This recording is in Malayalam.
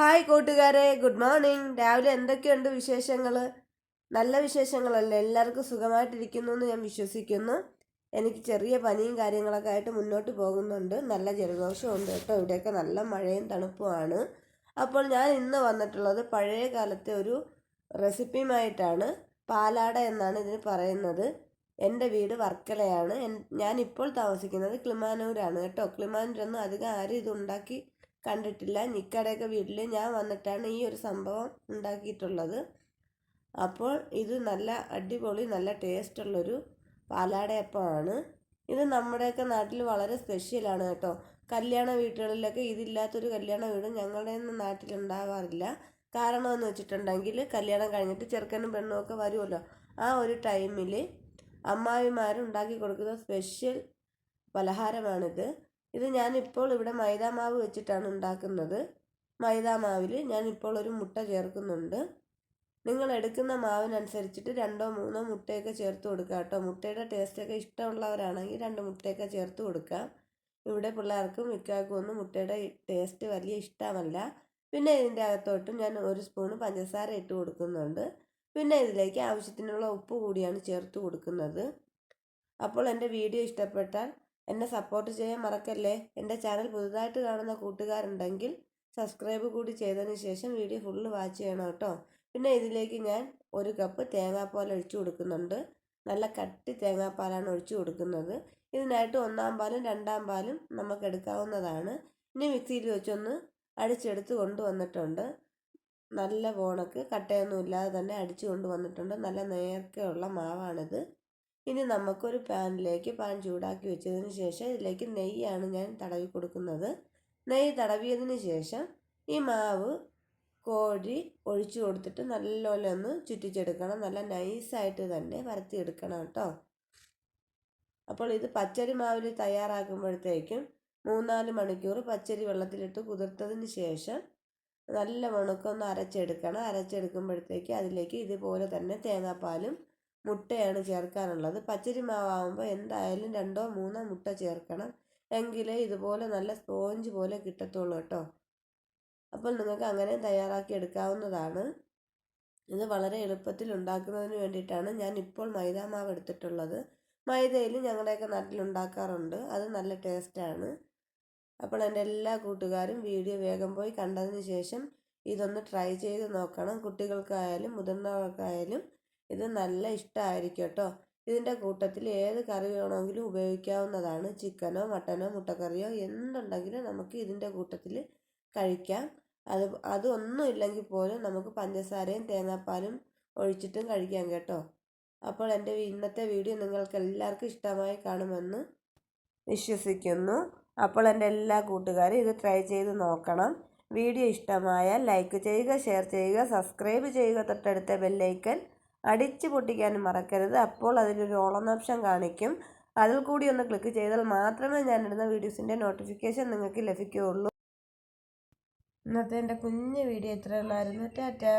ഹായ് കൂട്ടുകാരെ. ഗുഡ് മോർണിംഗ് രാവിലെ എന്തൊക്കെയുണ്ട് വിശേഷങ്ങൾ നല്ല വിശേഷങ്ങളല്ലേ? എല്ലാവർക്കും സുഖമായിട്ടിരിക്കുന്നു എന്ന് ഞാൻ വിശ്വസിക്കുന്നു. എനിക്ക് ചെറിയ പനിയും കാര്യങ്ങളൊക്കെ ആയിട്ട് മുന്നോട്ട് പോകുന്നുണ്ട്. നല്ല ജലദോഷവും ഉണ്ട് കേട്ടോ. ഇവിടെയൊക്കെ നല്ല മഴയും തണുപ്പുമാണ്. അപ്പോൾ ഞാൻ ഇന്ന് വന്നിട്ടുള്ളത് പഴയ കാലത്തെ ഒരു റെസിപ്പിയുമായിട്ടാണ്. പാലാട എന്നാണ് ഇതിന് പറയുന്നത്. എന്റെ വീട് വർക്കലയാണ്. ഞാനിപ്പോൾ താമസിക്കുന്നത് ക്ലിമാനൂരാണ് കേട്ടോ. ക്ലിമാനൂരൊന്നും അധികം ആരും ഇത് ഉണ്ടാക്കി കണ്ടിട്ടില്ല. നിക്കടയൊക്കെ വീട്ടിൽ ഞാൻ വന്നിട്ടാണ് ഈ ഒരു സംഭവം ഉണ്ടാക്കിയിട്ടുള്ളത്. അപ്പോൾ ഇത് നല്ല അടിപൊളി നല്ല ടേസ്റ്റുള്ളൊരു പാലാടയപ്പമാണ്. ഇത് നമ്മുടെയൊക്കെ നാട്ടിൽ വളരെ സ്പെഷ്യലാണ് കേട്ടോ. കല്യാണ വീടുകളിലൊക്കെ ഇതില്ലാത്തൊരു കല്യാണ വീട് ഞങ്ങളുടെ നാട്ടിൽ ഉണ്ടാവാറില്ല കാരണം എന്ന് വെച്ചിട്ടുണ്ടെങ്കിൽ കല്യാണം കഴിഞ്ഞിട്ട് ചെറുക്കനും പെണ്ണും ഒക്കെ വരുമല്ലോ. ആ ഒരു ടൈമിൽ അമ്മാവിമാരുണ്ടാക്കി കൊടുക്കുന്ന സ്പെഷ്യൽ പലഹാരമാണിത്. ഇത് ഞാനിപ്പോൾ ഇവിടെ മൈദാമാവ് വെച്ചിട്ടാണ് ഉണ്ടാക്കുന്നത്. മൈദാമാവിൽ ഞാനിപ്പോൾ ഒരു മുട്ട ചേർക്കുന്നുണ്ട്. നിങ്ങൾ എടുക്കുന്ന മാവിനനുസരിച്ചിട്ട് രണ്ടോ മൂന്നോ മുട്ടയൊക്കെ ചേർത്ത് കൊടുക്കുക കേട്ടോ. മുട്ടയുടെ ടേസ്റ്റൊക്കെ ഇഷ്ടമുള്ളവരാണെങ്കിൽ രണ്ട് മുട്ടയൊക്കെ ചേർത്ത് കൊടുക്കാം ഇവിടെ പിള്ളേർക്കും മിക്കാർക്കും ഒന്നും മുട്ടയുടെ ടേസ്റ്റ് വലിയ ഇഷ്ടമല്ല. പിന്നെ ഇതിന്റെ അകത്തോട്ടും ഞാൻ ഒരു സ്പൂൺ പഞ്ചസാര ഇട്ട് കൊടുക്കുന്നുണ്ട്. പിന്നെ ഇതിലേക്ക് ആവശ്യത്തിനുള്ള ഉപ്പ് കൂടിയാണ് ചേർത്ത് കൊടുക്കുന്നത്. അപ്പോൾ എന്റെ വീഡിയോ ഇഷ്ടപ്പെട്ടാൽ എന്നെ സപ്പോർട്ട് ചെയ്യാൻ മറക്കല്ലേ? എന്റെ ചാനൽ പുതുതായിട്ട് കാണുന്ന കൂട്ടുകാരുണ്ടെങ്കിൽ സബ്സ്ക്രൈബ് കൂടി ചെയ്തതിന് ശേഷം വീഡിയോ ഫുള്ള് വാച്ച് ചെയ്യണം കേട്ടോ. പിന്നെ ഇതിലേക്ക് ഞാൻ ഒരു കപ്പ് തേങ്ങാപ്പാൽ ഒഴിച്ചു കൊടുക്കുന്നുണ്ട്. നല്ല കട്ടി തേങ്ങാപ്പാലാണ് ഒഴിച്ചു കൊടുക്കുന്നത്. ഇതിനായിട്ട് ഒന്നാം പാലും രണ്ടാം പാലും നമുക്ക് എടുക്കാവുന്നതാണ്. ഇനി മിക്സിയിൽ വെച്ചൊന്ന് അടിച്ചെടുത്ത് കൊണ്ടുവന്നിട്ടുണ്ട്. നല്ല പോണക്ക് കട്ടയൊന്നും ഇല്ലാതെ തന്നെ അടിച്ചു കൊണ്ടുവന്നിട്ടുണ്ട്. നല്ല നേർക്കയുള്ള മാവാണിത്. ഇനി നമുക്കൊരു പാനിലേക്ക് പാൻ ചൂടാക്കി വെച്ചതിന് ശേഷം ഇതിലേക്ക് നെയ്യാണ് ഞാൻ തടവി കൊടുക്കുന്നത്. നെയ്യ് തടവിയതിന് ശേഷം ഈ മാവ് കോഴി ഒഴിച്ചു കൊടുത്തിട്ട് നല്ലപോലെ ഒന്ന് ചുറ്റിച്ചെടുക്കണം. നല്ല നൈസായിട്ട് തന്നെ വരത്തിയെടുക്കണം കേട്ടോ. അപ്പോൾ ഇത് പച്ചരി മാവിൽ തയ്യാറാക്കുമ്പോഴത്തേക്കും മൂന്നാൽ മണിക്കൂർ പച്ചരി വെള്ളത്തിലിട്ട് കുതിർത്തതിന് ശേഷം നല്ല ഉണക്കൊന്ന് അരച്ചെടുക്കണം. അരച്ചെടുക്കുമ്പോഴത്തേക്ക് അതിലേക്ക് ഇതുപോലെ തന്നെ തേങ്ങാപ്പാലും മുട്ടയാണ് ചേർക്കാനുള്ളത് പച്ചരി മാവാകുമ്പോൾ എന്തായാലും രണ്ടോ മൂന്നോ മുട്ട ചേർക്കണം എങ്കിലേ ഇതുപോലെ നല്ല സ്പോഞ്ച് പോലെ കിട്ടത്തുള്ളൂ കേട്ടോ. അപ്പോൾ നിങ്ങൾക്ക് അങ്ങനെ തയ്യാറാക്കി എടുക്കാവുന്നതാണ്. ഇത് വളരെ എളുപ്പത്തിൽ ഉണ്ടാക്കുന്നതിന് വേണ്ടിയിട്ടാണ് ഞാൻ ഇപ്പോൾ മൈദ മാവ് എടുത്തിട്ടുള്ളത്. മൈദയിൽ ഞങ്ങളുടെയൊക്കെ നാട്ടിൽ ഉണ്ടാക്കാറുണ്ട്. അത് നല്ല ടേസ്റ്റാണ് അപ്പോൾ എന്റെ എല്ലാ കൂട്ടുകാരും വീഡിയോ വേഗം പോയി കണ്ടതിന് ശേഷം ഇതൊന്ന് ട്രൈ ചെയ്ത് നോക്കണം. കുട്ടികൾക്കായാലും മുതിർന്നവർക്കായാലും ഇത് നല്ല ഇഷ്ടമായിരിക്കും കേട്ടോ. ഇതിന്റെ കൂട്ടത്തിൽ ഏത് കറി വേണമെങ്കിലും ഉപയോഗിക്കാവുന്നതാണ്. ചിക്കനോ മട്ടനോ മുട്ടക്കറിയോ എന്തുണ്ടെങ്കിലും നമുക്ക് ഇതിന്റെ കൂട്ടത്തിൽ കഴിക്കാം. അത് അതൊന്നും ഇല്ലെങ്കിൽ പോലും നമുക്ക് പഞ്ചസാരയും തേങ്ങാപ്പാലും ഒഴിച്ചിട്ടും കഴിക്കാം കേട്ടോ. അപ്പോൾ എന്റെ ഇന്നത്തെ വീഡിയോ നിങ്ങൾക്ക് എല്ലാവർക്കും ഇഷ്ടമായി കാണുമെന്ന് വിശ്വസിക്കുന്നു. അപ്പോൾ എന്റെ എല്ലാ കൂട്ടുകാരും ഇത് ട്രൈ ചെയ്ത് നോക്കണം. വീഡിയോ ഇഷ്ടമായാൽ ലൈക്ക് ചെയ്യുക ഷെയർ ചെയ്യുക സബ്സ്ക്രൈബ് ചെയ്യുക തൊട്ടടുത്ത ബെല്ലൈക്കൻ അടിച്ചു പൊട്ടിക്കാനും മറക്കരുത്. അപ്പോൾ അതിലൊരു ഓളം ഓപ്ഷൻ കാണിക്കും. അതിൽ കൂടി ഒന്ന് ക്ലിക്ക് ചെയ്താൽ മാത്രമേ ഞാൻ ഇടുന്ന വീഡിയോസിന്റെ നോട്ടിഫിക്കേഷൻ നിങ്ങൾക്ക് ലഭിക്കുകയുള്ളൂ. ഇന്നത്തെ എന്റെ കുഞ്ഞ് വീഡിയോ ഇത്രയുള്ളായിരുന്നു ടാറ്റാ.